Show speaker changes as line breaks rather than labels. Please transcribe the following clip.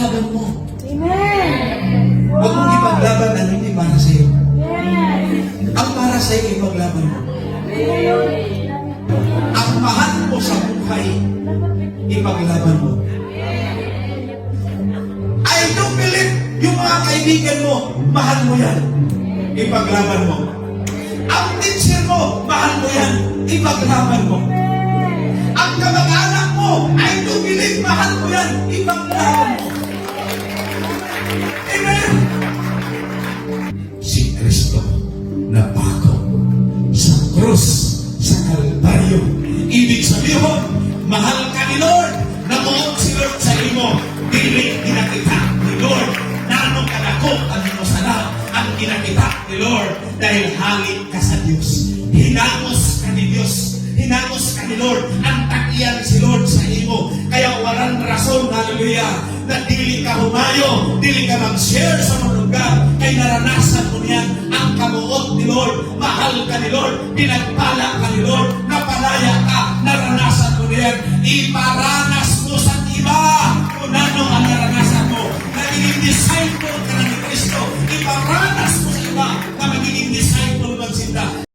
ipaglaban mo.
Amen.
Huwag mong ipaglaban ang hindi para sa iyo. Yes. Ang para sa iyo, ipaglaban mo. Ang mahal mo sa buhay, ipaglaban mo. I do believe yung mga kaibigan mo, mahal mo yan. Ipaglaban mo. Ang teacher mo, mahal mo yan. Ipaglaban mo. Ang kamag-anak mo, I do believe mahal mo yan. Ipaglaban mo. Kristo na bako sa krus, sa Kalbaryo. Ibig sabihin, mahal ka ni Lord. Namuot si Lord sa imo. Dili ginakita ni Lord. Nanong kadako ang imo sana ang ginakita ni Lord dahil halik ka sa Diyos. Hinamos ka ni Diyos. Hinamos ka ni Lord. Ang takiyan si Lord sa imo. Kaya walang rason, hallelujah, na dili ka humayo, dili ka mag-share sa mga lugar niyan ang kabuot ni Lord. Mahal ka ni Lord. Pinagpala ka ni Lord. Napalaya ka. Naranasan mo niyan. Iparanas mo sa iba kung ano ang naranasan mo. Nagiging disciple ka na ni Kristo. Iparanas mo sa iba.